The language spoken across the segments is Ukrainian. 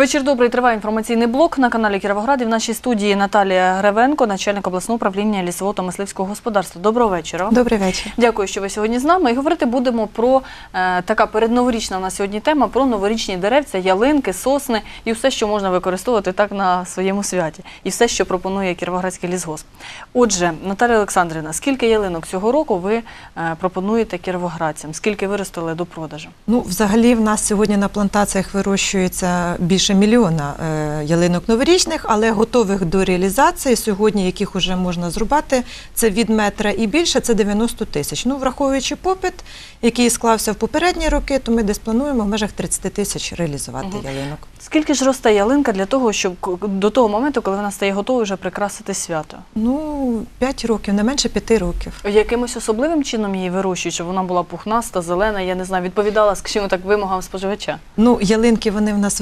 Вечір добрий триває інформаційний блок на каналі Кіровограді. В нашій студії Наталія Гревенко, начальник обласного управління лісового та мисливського господарства. Доброго вечора. Добрий вечір. Дякую, що ви сьогодні з нами. І говорити будемо про е, така передноворічна у нас сьогодні тема про новорічні деревця, ялинки, сосни і все, що можна використовувати так на своєму святі, і все, що пропонує Кіровоградський лісгосп. Отже, Наталія Олександрівна, скільки ялинок цього року ви е, пропонуєте кіровоградцям? Скільки виростили до продажу? Ну, взагалі, в нас сьогодні на плантаціях вирощується більше мільйона е, ялинок новорічних, але готових до реалізації сьогодні, яких вже можна зрубати, це від метра і більше, це 90 тисяч. Ну, враховуючи попит, який склався в попередні роки, то ми десь плануємо в межах 30 тисяч реалізувати Мгм. ялинок. Скільки ж росте ялинка для того, щоб до того моменту, коли вона стає готовою, вже прикрасити свято? Ну, 5 років, не менше 5 років. Якимось особливим чином її вирощують, щоб вона була пухнаста, зелена, я не знаю, відповідала, скажімо так, вимогам споживача. Ну, ялинки вони в нас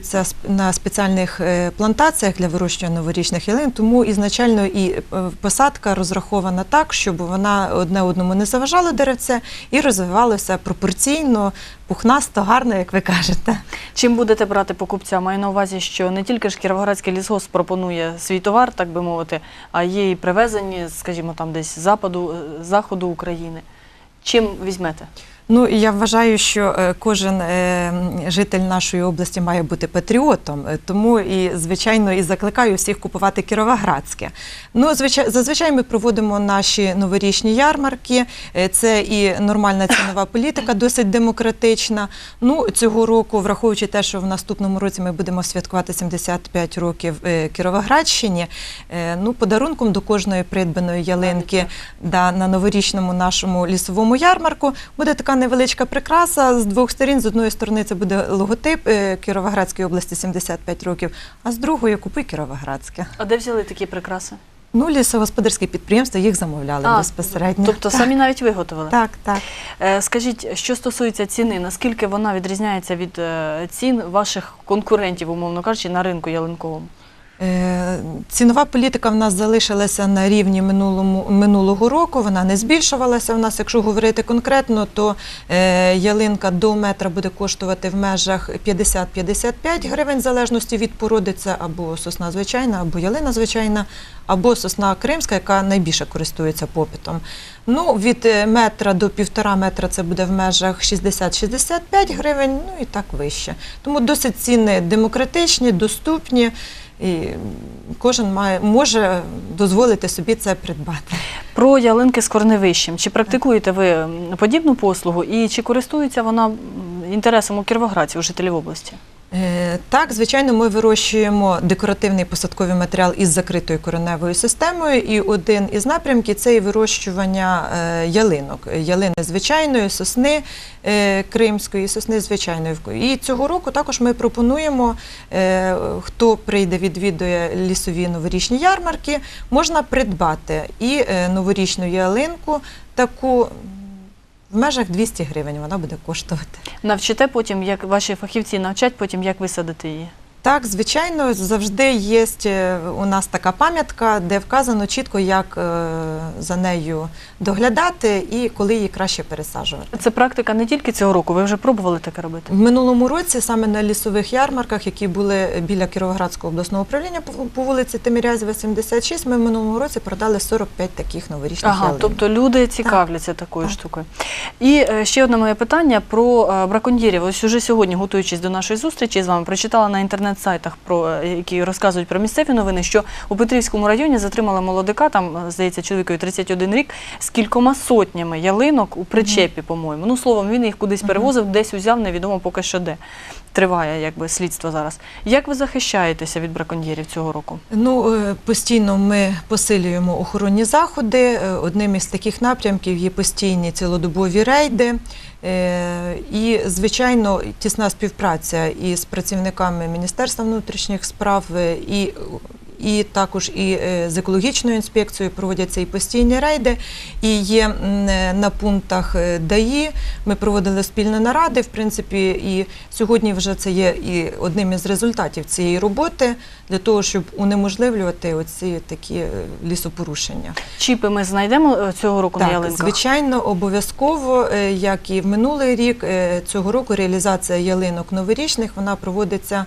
вирощуються на спеціальних е, плантаціях для вирощування новорічних ялин, тому ізначально і е, посадка розрахована так, щоб вона одне одному не заважала деревце і розвивалося пропорційно, пухнасто, гарно, як ви кажете. Чим будете брати покупця? Маю на увазі, що не тільки ж Кіровоградський лісгосп пропонує свій товар, так би мовити, а є і привезені, скажімо, там десь западу, е, заходу України. Чим візьмете? Ну я вважаю, що е, кожен е, житель нашої області має бути патріотом, е, тому і звичайно і закликаю всіх купувати кіровоградське. Ну, звичай, зазвичай ми проводимо наші новорічні ярмарки. Це і нормальна цінова політика, досить демократична. Ну цього року, враховуючи те, що в наступному році ми будемо святкувати 75 років Кіровоградщині. Ну, подарунком до кожної придбаної ялинки да, на новорічному нашому лісовому ярмарку буде така невеличка прикраса з двох сторін. З одної сторони це буде логотип е, Кіровоградської області 75 років, а з другої купуй Кіровоградське. А де взяли такі прикраси? Ну, лісогосподарські підприємства їх замовляли безпосередньо. Тобто самі навіть виготовили? Так, так. Е, Скажіть, що стосується ціни, наскільки вона відрізняється від е, цін ваших конкурентів, умовно кажучи, на ринку ялинковому? Е, Цінова політика в нас залишилася на рівні минулому, минулого року, вона не збільшувалася. У нас, якщо говорити конкретно, то е, ялинка до метра буде коштувати в межах 50-55 гривень, в залежності від породи. Це або сосна звичайна, або ялина звичайна, або сосна кримська, яка найбільше користується попитом. Ну, від е, метра до півтора метра це буде в межах 60-65 гривень, ну і так вище. Тому досить ціни демократичні, доступні. І кожен має може дозволити собі це придбати. Про ялинки з корневищем. Чи практикуєте ви подібну послугу і чи користується вона інтересом у кіровоградців, жителів області? Е, Так, звичайно, ми вирощуємо декоративний посадковий матеріал із закритою кореневою системою. І один із напрямків це і вирощування е, ялинок. Ялини звичайної, сосни е, кримської, сосни звичайної. І цього року також ми пропонуємо, хто прийде, відвідує лісові новорічні ярмарки, можна придбати і новорічну ялинку, таку в межах 200 гривень вона буде коштувати. Навчите потім, як ваші фахівці навчать потім, як висадити її? Так, звичайно, завжди є е, у нас така пам'ятка, де вказано чітко, як е, за нею доглядати і коли її краще пересаджувати. Це практика не тільки цього року, ви вже пробували таке робити. В минулому році саме на лісових ярмарках, які були біля Кіровоградського обласного управління по- вулиці Тимирязєва, 76, ми в минулому році продали 45 таких новорічних Ага, ялинок. тобто люди цікавляться такою Так. штукою. І е, ще одне моє питання про браконьєрів. Ось уже сьогодні, готуючись до нашої зустрічі з вами, прочитала на інтернет-сайтах, про е, які розказують про місцеві новини, що у Петрівському районі затримали молодика, там е, здається, чоловікові 31 рік, з кількома сотнями ялинок у причепі, по-моєму. Ну словом, він їх кудись перевозив, десь узяв, невідомо поки що де. Триває якби слідство зараз. Як ви захищаєтеся від браконьєрів цього року? Ну, е, постійно ми посилюємо охоронні заходи. Одним із таких напрямків є постійні цілодобові рейди. Е, І, звичайно, тісна співпраця із працівниками Міністерства внутрішніх справ е, і і також і е, з екологічною інспекцією проводяться і постійні рейди. І є е, на пунктах е, ДАІ. Ми проводили спільні наради. В принципі, і сьогодні вже це є і одним із результатів цієї роботи для того, щоб унеможливлювати оці такі лісопорушення. Чіпи ми знайдемо цього року на Так, ялинках? звичайно, обов'язково, як і в минулий рік, цього року реалізація ялинок новорічних вона проводиться.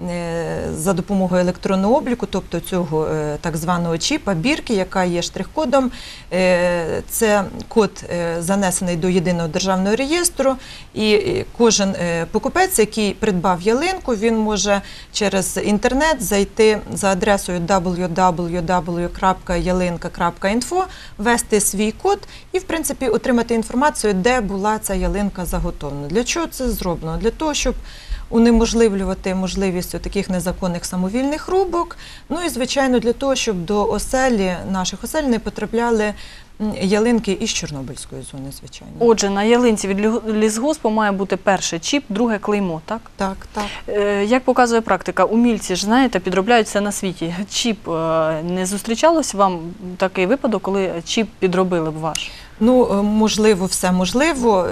Е, За допомогою електронного обліку, тобто цього е, так званого чіпа, бірки, яка є штрих-кодом. Е, Це код занесений до єдиного державного реєстру, і кожен покупець, який придбав ялинку, він може через інтернет зайти за адресою www.yalinka.info, ввести свій код і, в принципі, отримати інформацію, де була ця ялинка заготовлена. Для чого це зроблено? Для того, щоб унеможливлювати можливість таких незаконних самовільних рубок. Ну і звичайно для того, щоб до оселі наших осель не потрапляли ялинки із Чорнобильської зони, звичайно. Отже, на ялинці від лісгоспу має бути перше чіп, друге клеймо, так? Так, так. Е, Як показує практика, умільці ж знаєте, підробляють все на світі. Чіп е, не зустрічалось вам такий випадок, коли чіп підробили б ваш? Ну, е, можливо, все можливо.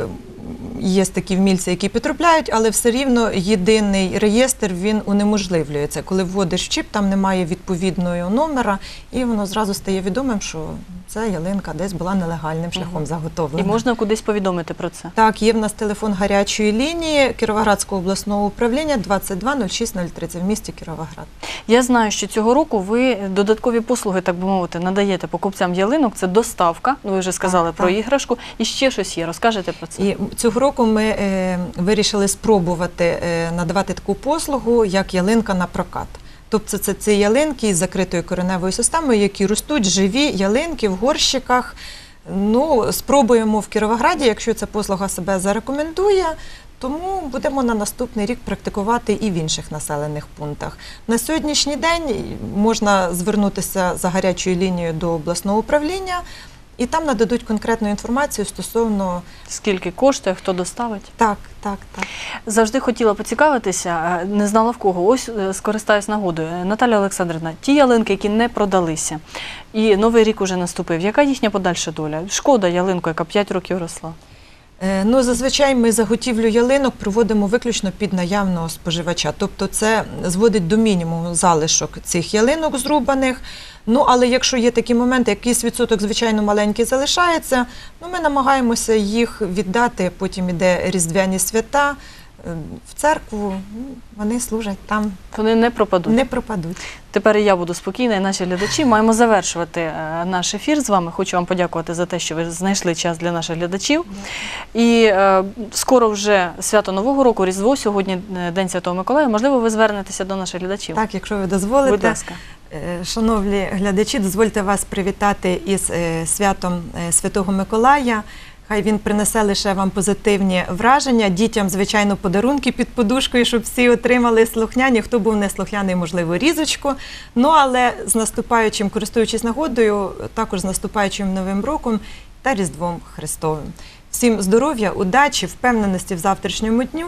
Є такі вмільці, які підробляють, але все рівно єдиний реєстр він унеможливлюється. Коли вводиш чіп, там немає відповідного номера, і воно зразу стає відомим, що ця ялинка десь була нелегальним шляхом І заготовлена. можна кудись повідомити про це. Так, є в нас телефон гарячої лінії Кіровоградського обласного управління 22 06 03. Це в місті Кіровоград. Я знаю, що цього року ви додаткові послуги, так би мовити, надаєте покупцям ялинок. Це доставка. Ви вже сказали Так, про так. іграшку. І ще щось є. Розкажете про це. І цього року ми е, вирішили спробувати е, надавати таку послугу, як ялинка на прокат. Тобто це ці ялинки із закритою кореневою системою, які ростуть живі ялинки в горщиках. Ну, спробуємо в Кіровограді, якщо ця послуга себе зарекомендує. Тому будемо на наступний рік практикувати і в інших населених пунктах. На сьогоднішній день можна звернутися за гарячою лінією до обласного управління, і там нададуть конкретну інформацію стосовно Скільки коштує, хто доставить? так, так, так. Завжди хотіла поцікавитися, не знала в кого. Ось е, скористаюсь нагодою. Наталя Олександрівна, ті ялинки, які не продалися, і новий рік уже наступив. Яка їхня подальша доля? Шкода ялинку, яка 5 років росла. Е, Ну, зазвичай ми заготівлю ялинок проводимо виключно під наявного споживача. Тобто це зводить до мінімуму залишок цих ялинок зрубаних. Ну, але якщо є такі моменти, якийсь відсоток, звичайно, маленький залишається, ну, ми намагаємося їх віддати, потім іде різдвяні свята е, в церкву, ну, вони служать там, Вони не пропадуть. не пропадуть. Тепер і я буду спокійна, і наші глядачі. Маємо завершувати е, наш ефір з вами. Хочу вам подякувати за те, що ви знайшли час для наших глядачів. І е, скоро вже свято Нового року, Різдво, сьогодні е, День Святого Миколая. Можливо, ви звернетеся до наших глядачів. Так, якщо ви дозволите. Будь ласка. Е, Шановні глядачі, дозвольте вас привітати із е, святом е, Святого Миколая. Хай він принесе лише вам позитивні враження. Дітям, звичайно, подарунки під подушкою, щоб всі отримали слухняні. Хто був не слухняний, можливо, різочку. Ну але з наступаючим, користуючись нагодою, також з наступаючим новим роком та Різдвом Христовим. Всім здоров'я, удачі, впевненості в завтрашньому дню.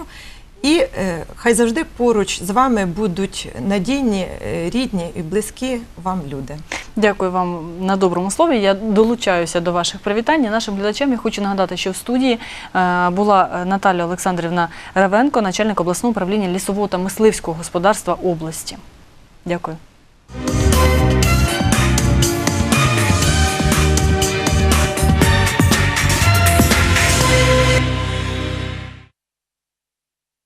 І е, хай завжди поруч з вами будуть надійні, е, рідні і близькі вам люди. Дякую вам на доброму слові. Я долучаюся до ваших привітань. Нашим глядачам я хочу нагадати, що в студії е, була е, Наталя Олександрівна Равенко, начальник обласного управління лісового та мисливського господарства області. Дякую.